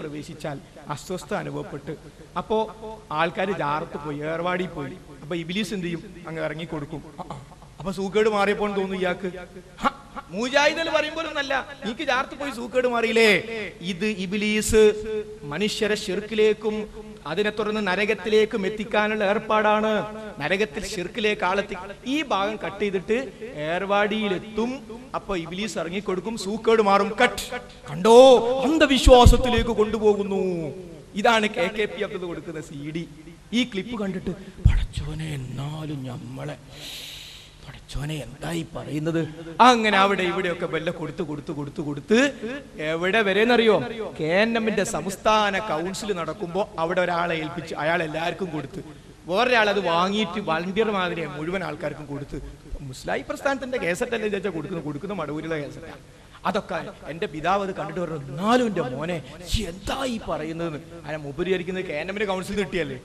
പ്രവേശിച്ചാൽ അസ്വസ്ഥ അനുഭവപ്പെട്ട്. അപ്പോ ആൾക്കാർ ജാർത്ത് പോയി ഏർവാടി പോയി. അപ്പൊ ഇബിലീസ് എന്ത് ചെയ്യും? അങ്ങ് ഇറങ്ങി കൊടുക്കും. അപ്പൊ സൂക്കേട് മാറിയപ്പോൾ തോന്നുന്നു ഇയാൾക്ക്? മുജാഹിദൽ പറയുമ്പോഴൊന്നല്ല നീക്ക് ജാർത്ത് പോയി സൂക്കേട് മാറിയില്ലേ? ഇത് ഇബിലീസ് മനുഷ്യരെ ഷിർക്കിലേക്കും അതിനെ തുടർന്ന് നരകത്തിലേക്കും എത്തിക്കാനുള്ള ഏർപ്പാടാണ്. നരകത്തിൽ ഷിർക്കിലേക്ക് ആളെത്തി. ഈ ഭാഗം കട്ട് ചെയ്തിട്ട് ഏർവാടിയിലെത്തും. അപ്പൊ ഇബിലീസ് ഇറങ്ങിക്കൊടുക്കും. സൂക്കേട് മാറും. കട്ട് കണ്ടോ? അന്ധവിശ്വാസത്തിലേക്ക് കൊണ്ടുപോകുന്നു. ഇതാണ് കെ കെ പി അബ്ദുൾ കൊടുക്കുന്ന സി ഡി. ഈ ക്ലിപ്പ് കണ്ടിട്ട് പടച്ചോനെ എന്നാലും ഞമ്മളെ പടച്ചോനെ എന്തായി പറയുന്നത്? അങ്ങനെ അവിടെ ഇവിടെയൊക്കെ വെല്ല കൊടുത്ത് കൊടുത്ത് കൊടുത്ത് കൊടുത്ത് എവിടെ വരെയെന്നറിയോ? കെ എൻ എമ്മിന്റെ സംസ്ഥാന കൗൺസിൽ നടക്കുമ്പോ അവിടെ ഒരാളെ ഏൽപ്പിച്ച് അയാൾ എല്ലാവർക്കും കൊടുത്ത്. വേറൊരാൾ അത് വാങ്ങിയിട്ട് വളണ്ടിയർ മാതിരിയാണ് മുഴുവൻ ആൾക്കാർക്കും കൊടുത്ത്. മുസ്ലായി പ്രസ്ഥാനത്തിന്റെ കേസറ്റല്ലേ ചോദിച്ചാൽ കൊടുക്കുന്നു കൊടുക്കുന്ന മടവൂരിലെ കേസറ്റാണ് അതൊക്കെ എന്റെ പിതാവ് അത് കണ്ടിട്ട് പറഞ്ഞു എന്നാലും എന്റെ മോനെ എന്താ ഈ പറയുന്നത് അയാൾ മുപരിഹരിക്കുന്നത് എമ്മിന് കൗൺസിൽ കിട്ടിയല്ലേ?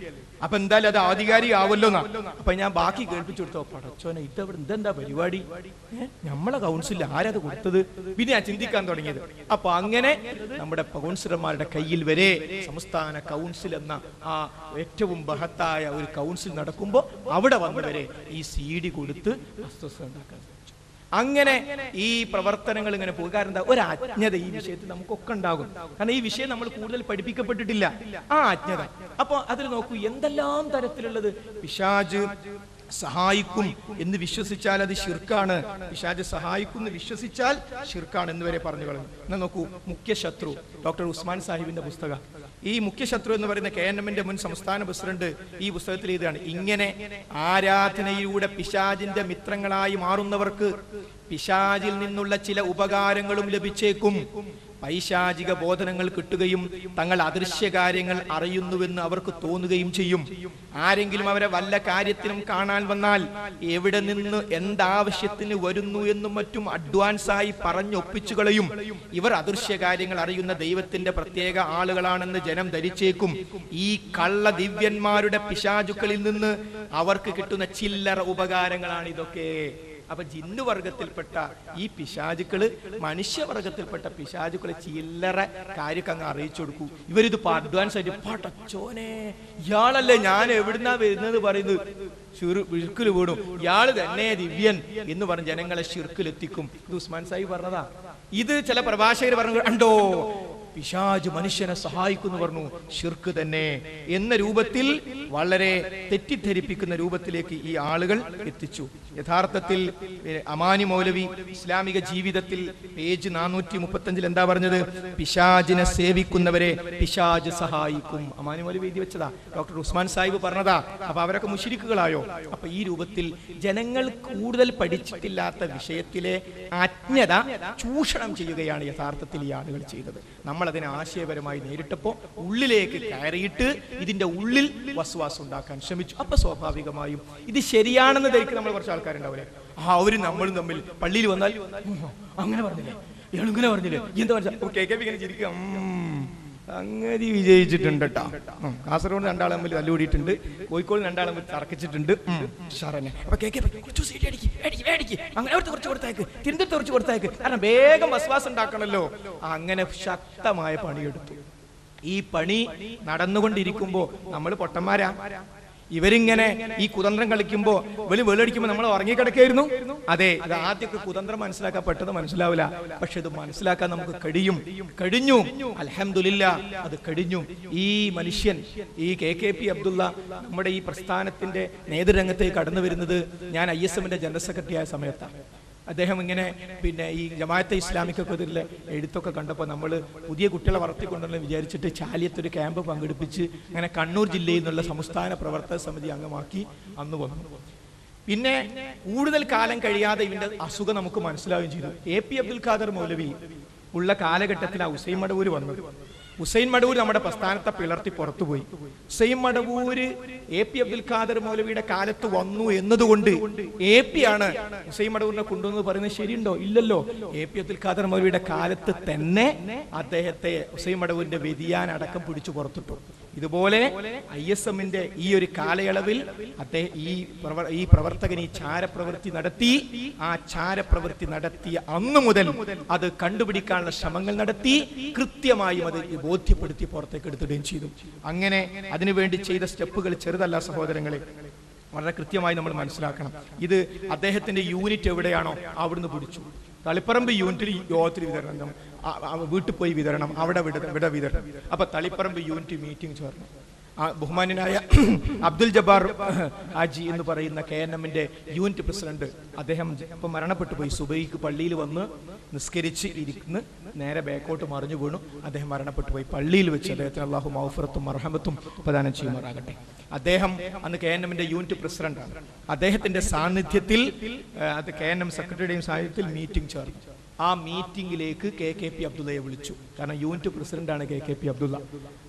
അപ്പൊ എന്തായാലും അത് ആധികാരി ആവല്ലോ അപ്പൊ ഞാൻ ബാക്കി കേൾപ്പിച്ചു കൊടുത്തോ പടച്ചോനെ ഇതവിടെ ഇതെന്താ പരിപാടി? നമ്മളെ കൗൺസിലിൽ ആരത് കൊടുത്തത്? പിന്നെ ഞാൻ ചിന്തിക്കാൻ തുടങ്ങിയത്. അപ്പൊ അങ്ങനെ നമ്മുടെ കൗൺസിലർമാരുടെ കയ്യിൽ വരെ സംസ്ഥാന കൗൺസിൽ എന്ന ആ ഏറ്റവും ബഹത്തായ ഒരു കൗൺസിൽ നടക്കുമ്പോൾ അവിടെ വന്നവരെ ഈ സി ഡി കൊടുത്ത് അസ്വസ്ഥ അങ്ങനെ ഈ പ്രവർത്തനങ്ങൾ ഇങ്ങനെ പോകും. കാരണം എന്താ? ഒരു അജ്ഞത ഈ വിഷയത്തിൽ നമുക്കൊക്കെ ഉണ്ടാകും. കാരണം ഈ വിഷയം നമ്മൾ കൂടുതൽ പഠിപ്പിക്കപ്പെട്ടിട്ടില്ല. ആ അജ്ഞത. അപ്പൊ അതിൽ നോക്കൂ എന്തെല്ലാം തരത്തിലുള്ളത്? പിശാജ് സഹായിക്കും എന്ന് വിശ്വസിച്ചാൽ അത് ഷിർക്കാണ് പിശാജ് സഹായിക്കും എന്ന് വിശ്വസിച്ചാൽ ഷിർക്കാണ് എന്ന് വരെ പറഞ്ഞു കളഞ്ഞു. എന്നാൽ നോക്കൂ മുഖ്യ ശത്രു ഡോക്ടർ ഉസ്മാൻ സാഹിബിന്റെ പുസ്തകം. ഈ മുഖ്യശത്രു എന്ന് പറയുന്ന കെ എൻ എമ്മിന്റെ മുൻ സംസ്ഥാന പ്രസിഡന്റ് ഈ പുസ്തകത്തിൽ ഇതാണ് ഇങ്ങനെ ആരാധനയിലൂടെ പിശാജിന്റെ മിത്രങ്ങളായി മാറുന്നവർക്ക് പിശാജിൽ നിന്നുള്ള ചില ഉപകാരങ്ങളും ലഭിച്ചേക്കും. പൈശാചിക ബോധനങ്ങൾ കിട്ടുകയും തങ്ങൾ അദൃശ്യ കാര്യങ്ങൾ അറിയുന്നുവെന്ന് അവർക്ക് തോന്നുകയും ചെയ്യും. ആരെങ്കിലും അവരെ വല്ല കാര്യത്തിനും കാണാൻ വന്നാൽ എവിടെ നിന്ന് എന്താവശ്യത്തിന് വരുന്നു എന്നും മറ്റും അഡ്വാൻസ് ആയി പറഞ്ഞൊപ്പിച്ചു കളയും. ഇവർ അദൃശ്യ കാര്യങ്ങൾ അറിയുന്ന ദൈവത്തിന്റെ പ്രത്യേക ആളുകളാണെന്ന് ജനം ധരിച്ചേക്കും. ഈ കള്ള ദിവ്യന്മാരുടെ പിശാചുക്കളിൽ നിന്ന് അവർക്ക് കിട്ടുന്ന ചില്ലറ ഉപകാരങ്ങളാണ് ഇതൊക്കെ അപ്പൊ ജിന്നു വർഗത്തിൽപ്പെട്ട ഈ പിശാചുക്കൾ മനുഷ്യവർഗത്തിൽപ്പെട്ട പിശാചുക്കളെ ചില്ലറ കാര്യക്കങ്ങ് അറിയിച്ചു കൊടുക്കൂ. ഇവരിത് അഡ്വാൻസ് ആയിട്ട് ഇയാളല്ലേ ഞാൻ എവിടുന്നാ വരുന്നത് പറയുന്നത്? ഷിർക്കിൽ വീണു. ഇയാൾ തന്നെ ദിവ്യൻ എന്ന് പറഞ്ഞ് ജനങ്ങളെ ഷിർക്കിലെത്തിക്കും ഇത് ഉസ്മാൻ സാഹിബ് പറഞ്ഞതാ. ഇത് ചില പ്രഭാഷകർ പറഞ്ഞു കണ്ടോ? പിശാജ് മനുഷ്യനെ സഹായിക്കുന്നു പറഞ്ഞു ഷിർക്ക് തന്നെ. എന്ന രൂപത്തിൽ വളരെ തെറ്റിദ്ധരിപ്പിക്കുന്ന രൂപത്തിലേക്ക് ഈ ആളുകൾ എത്തിച്ചു. യഥാർത്ഥത്തിൽ അമാനി മൗലവി ഇസ്ലാമിക ജീവിതത്തിൽ പേജ് നാനൂറ്റി മുപ്പത്തഞ്ചിൽ എന്താ പറഞ്ഞത്? പിശാജിനെ സേവിക്കുന്നവരെ പിശാജ് സഹായിക്കും. അമാനി മൗലവി എഴുതി വെച്ചതാ. ഡോക്ടർ ഉസ്മാൻ സാഹിബ് പറഞ്ഞതാ. അപ്പൊ അവരൊക്കെ മുഷിരിക്കുകളായോ? അപ്പൊ ഈ രൂപത്തിൽ ജനങ്ങൾ കൂടുതൽ പഠിച്ചിട്ടില്ലാത്ത വിഷയത്തിലെ അജ്ഞത ചൂഷണം ചെയ്യുകയാണ് യഥാർത്ഥത്തിൽ ഈ ആളുകൾ ചെയ്തത്. നമ്മൾ അതിനെ ആശയപരമായി നേരിട്ടപ്പോൾ ഉള്ളിലേക്ക് കയറിയിട്ട് ഇതിന്റെ ഉള്ളിൽ വസ്വാസം ഉണ്ടാക്കാൻ ശ്രമിച്ചു. അപ്പൊ സ്വാഭാവികമായും ഇത് ശരിയാണെന്ന് ധരിക്കുന്ന നമ്മൾ കുറച്ച് ആൾക്കാരുണ്ടാവില്ലേ? ആ അവർ നമ്മളും തമ്മിൽ പള്ളിയിൽ വന്നാൽ അങ്ങനെ പറഞ്ഞില്ലേ? ഇയാൾ ഇങ്ങനെ പറഞ്ഞില്ലേ? എന്താ പറഞ്ഞ? കെ കെ ഇങ്ങനെ വിജയിച്ചിട്ടുണ്ട് കേട്ടോ കാസർഗോഡ് രണ്ടാളെ തമ്മിൽ തല്ലുകൂടിയിട്ടുണ്ട് കോഴിക്കോട് രണ്ടാളെ തമ്മിൽ കുറച്ച് സീറ്റ് അടിക്ക് അടിക്ക് അങ്ങനെ കുറച്ച് കൊടുത്തേക്ക് തിരുന്തത്ത് കുറച്ച് കൊടുത്തേക്ക് കാരണം വേഗം വസ്വാസം ഉണ്ടാക്കണല്ലോ. അങ്ങനെ ശക്തമായ പണിയെടുത്തു. ഈ പണി നടന്നുകൊണ്ടിരിക്കുമ്പോ നമ്മൾ പൊട്ടന്മാരാ. ഇവരിങ്ങനെ ഈ കുതന്ത്രം കളിക്കുമ്പോ വലിയ വെള്ളടിക്കുമ്പോ നമ്മൾ ഉറങ്ങിക്കിടക്കായിരുന്നു. അതെ ഇത് ആദ്യമൊക്കെ കുതന്ത്രം മനസ്സിലാക്കാൻ പെട്ടെന്ന് മനസ്സിലാവില്ല. പക്ഷെ ഇത് മനസ്സിലാക്കാൻ നമുക്ക് കഴിയും. കഴിഞ്ഞു. അലഹമില്ല അത് കഴിഞ്ഞു. ഈ മനുഷ്യൻ ഈ കെ കെ പി അബ്ദുള്ള നമ്മുടെ ഈ പ്രസ്ഥാനത്തിന്റെ നേതൃരംഗത്തേക്ക് കടന്നു വരുന്നത് ഞാൻ ഐ എസ് എമ്മിന്റെ ജനറൽ സെക്രട്ടറി ആയ സമയത്താണ് അദ്ദേഹം ഇങ്ങനെ പിന്നെ ഈ ജമാഅത്തെ ഇസ്ലാമിക്കൊക്കെ ഇതിലെ എഴുത്തൊക്കെ കണ്ടപ്പോൾ നമ്മൾ പുതിയ കുട്ടികളെ വളർത്തിക്കൊണ്ടെന്ന് വിചാരിച്ചിട്ട് ചാലിയത്തൊരു ക്യാമ്പ് പങ്കെടുപ്പിച്ച് അങ്ങനെ കണ്ണൂർ ജില്ലയിൽ നിന്നുള്ള സംസ്ഥാന പ്രവർത്തക സമിതി അംഗമാക്കി അന്ന് വന്നു. പിന്നെ കൂടുതൽ കാലം കഴിയാതെ ഇവന്റെ അസുഖം നമുക്ക് മനസ്സിലാവുകയും ചെയ്തു. എ പി അബ്ദുൽ ഖാദർ മൗലവി ഉള്ള കാലഘട്ടത്തിൽ ആ മടവൂര് വന്നത്. ഹുസൈൻ മടവൂർ നമ്മുടെ പ്രസ്ഥാനത്തെ പിളർത്തി പുറത്തുപോയി. ഹുസൈൻ മടവൂര് എ പി അബ്ദുൽ ഖാദർ മൗലവിയുടെ കാലത്ത് വന്നു എന്നതുകൊണ്ട് എ പി ആണ് ഹുസൈൻ മടവൂരിനെ കൊണ്ടുവന്നത് പറയുന്നത് ശരിയുണ്ടോ? ഇല്ലല്ലോ. എ പി അബ്ദുൽ ഖാദർ മൗലവിയുടെ കാലത്ത് തന്നെ അദ്ദേഹത്തെ ഹുസൈൻ മടവൂരിന്റെ വ്യതിയാൻ അടക്കം പിടിച്ചു പുറത്തിട്ടു. ഇതുപോലെ ഐ എസ് എമ്മിന്റെ ഈ ഒരു കാലയളവിൽ അദ്ദേഹം ഈ ഈ പ്രവർത്തകൻ ഈ ചാരപ്രവൃത്തി നടത്തി ആ ചാരപ്രവൃത്തി നടത്തിയ അന്നു മുതൽ അത് കണ്ടുപിടിക്കാനുള്ള ശ്രമങ്ങൾ നടത്തി കൃത്യമായും അത് ബോധ്യപ്പെടുത്തി പുറത്തേക്ക് എടുത്തിടുകയും ചെയ്തു. അങ്ങനെ അതിനുവേണ്ടി ചെയ്ത സ്റ്റെപ്പുകൾ ചെറുതല്ല സഹോദരങ്ങളെ. വളരെ കൃത്യമായി നമ്മൾ മനസ്സിലാക്കണം. ഇത് അദ്ദേഹത്തിന്റെ യൂണിറ്റ് എവിടെയാണോ അവിടുന്ന് പിടിച്ചു. തളിപ്പറമ്പ് യൂണിറ്റിൽ യോഗത്തിൽ വിതരണം. വീട്ടിൽ പോയി വിതരണം അവിടെ വിട വിട വിതരണം. അപ്പൊ തളിപ്പറമ്പ് യൂണിറ്റ് മീറ്റിംഗ് ചേർന്നു ആ ബഹുമാനായ അബ്ദുൽ ജബ്ബാർ ആജി എന്ന് പറയുന്ന കെ എൻ എമ്മിന്റെ യൂണിറ്റ് പ്രസിഡന്റ് അദ്ദേഹം ഇപ്പൊ മരണപ്പെട്ടു പോയി. സുബൈക്ക് പള്ളിയിൽ വന്ന് നിസ്കരിച്ച് ഇരിക്കുന്ന നേരെ ബാക്കോട്ട് മറിഞ്ഞു വീണു. അദ്ദേഹം മരണപ്പെട്ടു പോയി. പള്ളിയിൽ വെച്ച് അദ്ദേഹത്തിന് അള്ളാഹു മൗഫറത്തും മർഹമത്തും പ്രദാനം ചെയ്യുമാറാകട്ടെ. അദ്ദേഹം അന്ന് കെ എൻ എമ്മിന്റെ യൂണിറ്റ് പ്രസിഡന്റാണ് അദ്ദേഹത്തിന്റെ സാന്നിധ്യത്തിൽ അത് കെ എൻ എം സെക്രട്ടറിയുടെയും സാന്നിധ്യത്തിൽ മീറ്റിംഗ് ചേർന്നു. ആ മീറ്റിംഗിലേക്ക് കെ കെ പി അബ്ദുള്ളയെ വിളിച്ചു. കാരണം യൂണിറ്റ് പ്രസിഡന്റാണ് കെ കെ പി അബ്ദുള്ള.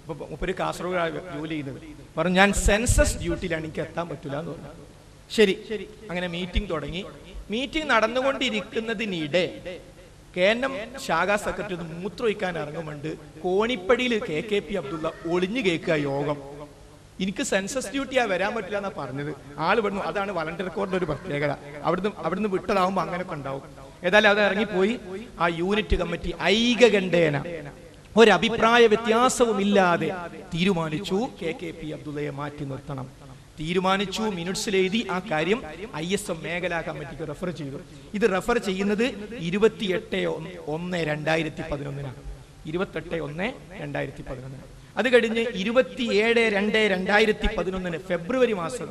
അപ്പൊ മുപ്പര് കാസർഗോഡ് ജോലി ചെയ്തത് പറഞ്ഞു ഞാൻ സെൻസസ് ഡ്യൂട്ടിയിലാണ് എനിക്ക് എത്താൻ പറ്റില്ല എന്ന് പറഞ്ഞു. ശരി. അങ്ങനെ മീറ്റിംഗ് തുടങ്ങി. മീറ്റിംഗ് നടന്നുകൊണ്ടിരിക്കുന്നതിനിടെ കെ എൻ എം ശാഖാ സെക്രട്ടറി ഒന്ന് മൂത്രമൊഴിക്കാൻ ഇറങ്ങുമുണ്ട് കോണിപ്പടിയിൽ കെ കെ പി അബ്ദുള്ള ഒളിഞ്ഞു കേൾക്കുക യോഗം. എനിക്ക് സെൻസസ് ഡ്യൂട്ടിയാ വരാൻ പറ്റില്ല എന്നാ പറഞ്ഞത്. ആൾ വിടുന്നു അതാണ് വളണ്ടിയർ കോറിന്റെ ഒരു പ്രത്യേകത. അവിടുന്ന് അവിടുന്ന് വിട്ടതാവുമ്പോ അങ്ങനെയൊക്കെ ഉണ്ടാവും. ഏതായാലും അത് ഇറങ്ങിപ്പോയി. ആ യൂണിറ്റ് കമ്മിറ്റി ഐകകണ്ഠേന. ഒരഭിപ്രായ വ്യത്യാസവും ഇല്ലാതെ തീരുമാനിച്ചു. കെ കെ പി അബ്ദുള്ളയെ മാറ്റി നിർത്തണം. തീരുമാനിച്ചു. മിനിറ്റ്സിൽ എഴുതി ആ കാര്യം ഐ എസ് എം മേഖലാ കമ്മിറ്റിക്ക് റെഫർ ചെയ്തു. ഇത് റെഫർ ചെയ്യുന്നത് ഇരുപത്തിയെട്ട് ഒന്ന് രണ്ടായിരത്തി പതിനൊന്നിനാണ് ഇരുപത്തെട്ട് ഒന്ന് രണ്ടായിരത്തി പതിനൊന്നിന് അത് കഴിഞ്ഞ് ഇരുപത്തിയേഴ് രണ്ട് രണ്ടായിരത്തി പതിനൊന്നിന് ഫെബ്രുവരി മാസം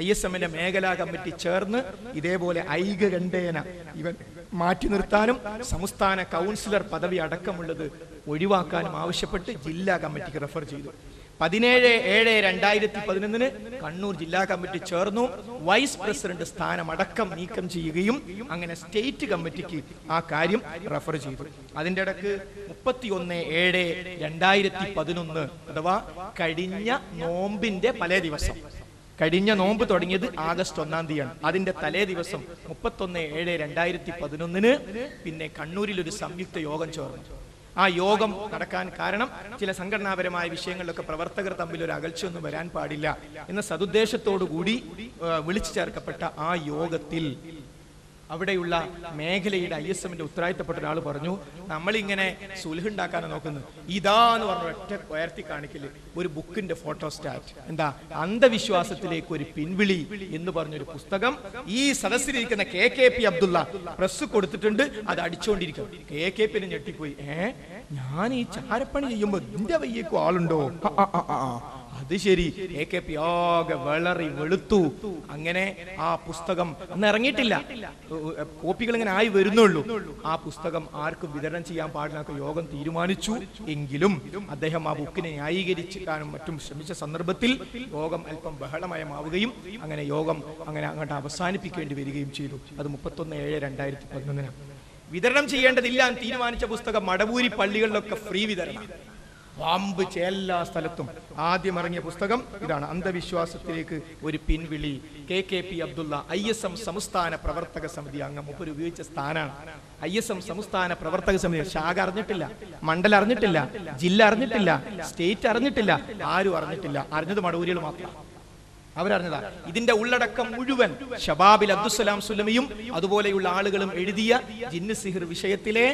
ഐ എസ് എമ്മിന്റെ മേഖലാ കമ്മിറ്റി ചേർന്ന് ഇതേപോലെ ഐകകണ്ഠേന ഇവൻ മാറ്റി നിർത്താനും സംസ്ഥാന കൗൺസിലർ പദവി അടക്കമുള്ളത് ഒഴിവാക്കാനും ആവശ്യപ്പെട്ട് ജില്ലാ കമ്മിറ്റിക്ക് റെഫർ ചെയ്തു. പതിനേഴ് ഏഴ് രണ്ടായിരത്തി പതിനൊന്നിന് കണ്ണൂർ ജില്ലാ കമ്മിറ്റി ചേർന്നു. വൈസ് പ്രസിഡന്റ് സ്ഥാനം അടക്കം നീക്കം ചെയ്യുകയും അങ്ങനെ സ്റ്റേറ്റ് കമ്മിറ്റിക്ക് ആ കാര്യം റെഫർ ചെയ്തു. അതിന്റെ ഇടയ്ക്ക് മുപ്പത്തി ഒന്ന് ഏഴ് രണ്ടായിരത്തി പതിനൊന്ന് അഥവാ കഴിഞ്ഞ നോമ്പിന്റെ പല ദിവസം കഴിഞ്ഞ നോമ്പ് തുടങ്ങിയത് ആഗസ്റ്റ് ഒന്നാം തീയതിയാണ്. അതിന്റെ തലേ ദിവസം മുപ്പത്തൊന്ന് ഏഴ് രണ്ടായിരത്തി പതിനൊന്നിന് പിന്നെ കണ്ണൂരിൽ ഒരു സംയുക്ത യോഗം ചേർന്നു. ആ യോഗം നടക്കാൻ കാരണം ചില സംഘടനാപരമായ വിഷയങ്ങളിലൊക്കെ പ്രവർത്തകർ തമ്മിൽ ഒരു അകൽച്ചയൊന്നും വരാൻ പാടില്ല എന്ന സതുദ്ദേശത്തോടു കൂടി വിളിച്ചു ചേർക്കപ്പെട്ട ആ യോഗത്തിൽ അവിടെയുള്ള മേഖലയുടെ ഐ എസ് എമ്മിന്റെ ഉത്തരവാദിത്തപ്പെട്ട ഒരാൾ പറഞ്ഞു നമ്മളിങ്ങനെ സുലഹുണ്ടാക്കാനാണ് നോക്കുന്നത് ഇതാ എന്ന് പറഞ്ഞ ഒറ്റ ഉയർത്തി കാണിക്കൽ ഒരു ബുക്കിന്റെ ഫോട്ടോ സ്റ്റാറ്റ്. എന്താ? അന്ധവിശ്വാസത്തിലേക്ക് ഒരു പിൻവിളി എന്ന് പറഞ്ഞൊരു പുസ്തകം ഈ സദസ്സിലിരിക്കുന്ന K K P Abdulla press കൊടുത്തിട്ടുണ്ട്. അത് അടിച്ചുകൊണ്ടിരിക്കും കെ കെ പിന്നെ ഞെട്ടിപ്പോയി. ഏ? ഞാൻ ഈ ചാരപ്പണി ചെയ്യുമ്പോ ഇതിന്റെ വയ്യേക്കും ആളുണ്ടോ? ആ, ആ, ആ. അത് ശരി. എ കെ പി ആകെ വളറി വെളുത്തു. അങ്ങനെ ആ പുസ്തകം അന്ന് ഇറങ്ങിയിട്ടില്ല. കോപ്പികൾ ഇങ്ങനെ ആയി വരുന്നുള്ളൂ. ആ പുസ്തകം ആർക്കും വിതരണം ചെയ്യാൻ പാടില്ലാത്ത യോഗം തീരുമാനിച്ചു. എങ്കിലും അദ്ദേഹം ആ ബുക്കിനെ ന്യായീകരിച്ചിട്ടാനും മറ്റും ശ്രമിച്ച സന്ദർഭത്തിൽ യോഗം അല്പം ബഹളമയമാവുകയും അങ്ങനെ യോഗം അങ്ങനെ അങ്ങോട്ട് അവസാനിപ്പിക്കേണ്ടി വരികയും ചെയ്തു. അത് മുപ്പത്തൊന്ന് ഏഴ് രണ്ടായിരത്തി പതിനൊന്നിനാണ് വിതരണം ചെയ്യേണ്ടതില്ല തീരുമാനിച്ച പുസ്തകം മടവൂരി പള്ളികളിലൊക്കെ ഫ്രീ വിതരണം. പാമ്പ് എല്ലാ സ്ഥലത്തും. ആദ്യം ഇറങ്ങിയ പുസ്തകം ഇതാണ്. അന്ധവിശ്വാസത്തിലേക്ക് ഒരു പിൻവിളി. K K P Abdulla I S M സംസ്ഥാന പ്രവർത്തക സമിതി അംഗം. മുപ്പര് ഉപയോഗിച്ച സ്ഥാനാണ്. ഐ എസ് എം സംസ്ഥാന പ്രവർത്തക സമിതി. ശാഖ അറിഞ്ഞിട്ടില്ല. മണ്ഡലം അറിഞ്ഞിട്ടില്ല. ജില്ല അറിഞ്ഞിട്ടില്ല. സ്റ്റേറ്റ് അറിഞ്ഞിട്ടില്ല. ആരും അറിഞ്ഞിട്ടില്ല. അറിഞ്ഞത് മടൂരികൾ മാത്രം. അവരറിഞ്ഞതാ ഇതിന്റെ ഉള്ളടക്കം മുഴുവൻ ഷബാബിൽ അബ്ദുസലാം സുലമിയും അതുപോലെയുള്ള ആളുകളും എഴുതിയ ജിന്ന് സിഹിർ വിഷയത്തിലെ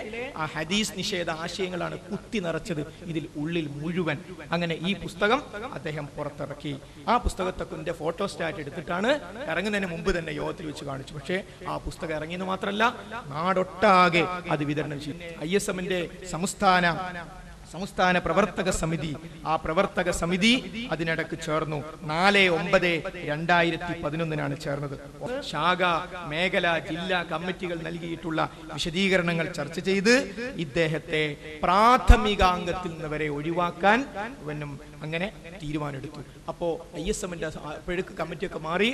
ആ ഹദീസ് നിഷേധ ആശയങ്ങളാണ് കുത്തി നിറച്ചത് ഇതിൽ ഉള്ളിൽ മുഴുവൻ. അങ്ങനെ ഈ പുസ്തകം അദ്ദേഹം പുറത്തിറക്കി. ആ പുസ്തകത്തെ കുന്റെ ഫോട്ടോ സ്റ്റാറ്റ് എടുത്തിട്ടാണ് ഇറങ്ങുന്നതിന് മുമ്പ് തന്നെ യോഗത്തിൽ വെച്ച് കാണിച്ചു. പക്ഷേ ആ പുസ്തകം ഇറങ്ങിയെന്ന് മാത്രമല്ല നാടൊട്ടാകെ അത് വിതരണം ചെയ്യും ഐ എസ് എമ്മിന്റെ സംസ്ഥാന സംസ്ഥാന പ്രവർത്തക സമിതി. ആ പ്രവർത്തക സമിതി അതിനിടക്ക് ചേർന്നു. നാല് ഒമ്പത് രണ്ടായിരത്തി പതിനൊന്നിനാണ് ചേർന്നത്. ശാഖ മേഖല ജില്ലാ കമ്മിറ്റികൾ നൽകിയിട്ടുള്ള വിശദീകരണങ്ങൾ ചർച്ച ചെയ്ത് ഇദ്ദേഹത്തെ പ്രാഥമിക അംഗത്തിൽ നിന്ന് വരെ ഒഴിവാക്കാൻ ഇവനും അങ്ങനെ തീരുമാനമെടുത്തു. അപ്പോ ഐ എസ് എമ്മിന്റെ അപ്പോഴേക്ക് കമ്മിറ്റിയൊക്കെ മാറി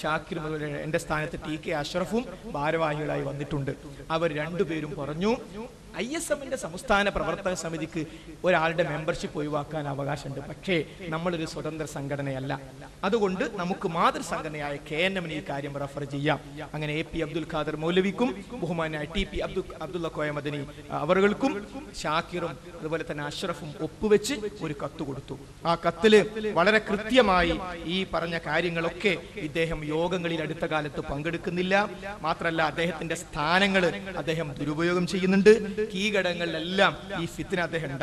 ഷാക്കിർ എന്റെ സ്ഥാനത്ത് ടി കെ അഷ്റഫും ഭാരവാഹികളായി വന്നിട്ടുണ്ട്. അവർ രണ്ടുപേരും പറഞ്ഞു ഐ എസ് എമ്മിന്റെ സംസ്ഥാന പ്രവർത്തക സമിതിക്ക് ഒരാളുടെ മെമ്പർഷിപ്പ് ഒഴിവാക്കാൻ അവകാശമുണ്ട്. പക്ഷേ നമ്മളൊരു സ്വതന്ത്ര സംഘടനയല്ല. അതുകൊണ്ട് നമുക്ക് മാതൃസംഘടനയായ കെ എൻ എമ്മിന് ഈ കാര്യം റെഫർ ചെയ്യാം. അങ്ങനെ എ പി അബ്ദുൽ ഖാദർ മൗലവിക്കും ബഹുമാനായ ടി പി അബ്ദുൽ അബ്ദുള്ള കോയമദനി അവർക്കും ഷാക്കിറും അതുപോലെ തന്നെ അഷ്റഫും ഒപ്പുവെച്ച് ഒരു കത്ത് കൊടുത്തു. ആ കത്തിൽ വളരെ കൃത്യമായി ഈ പറഞ്ഞ കാര്യങ്ങളൊക്കെ ഇദ്ദേഹം യോഗങ്ങളിൽ അടുത്ത കാലത്ത് പങ്കെടുക്കുന്നില്ല. മാത്രമല്ല അദ്ദേഹത്തിന്റെ സ്ഥാനങ്ങൾ അദ്ദേഹം ദുരുപയോഗം ചെയ്യുന്നുണ്ട്. കീഘടങ്ങളിലെല്ലാം ഈ ഫിത്തിന് അദ്ദേഹം conduct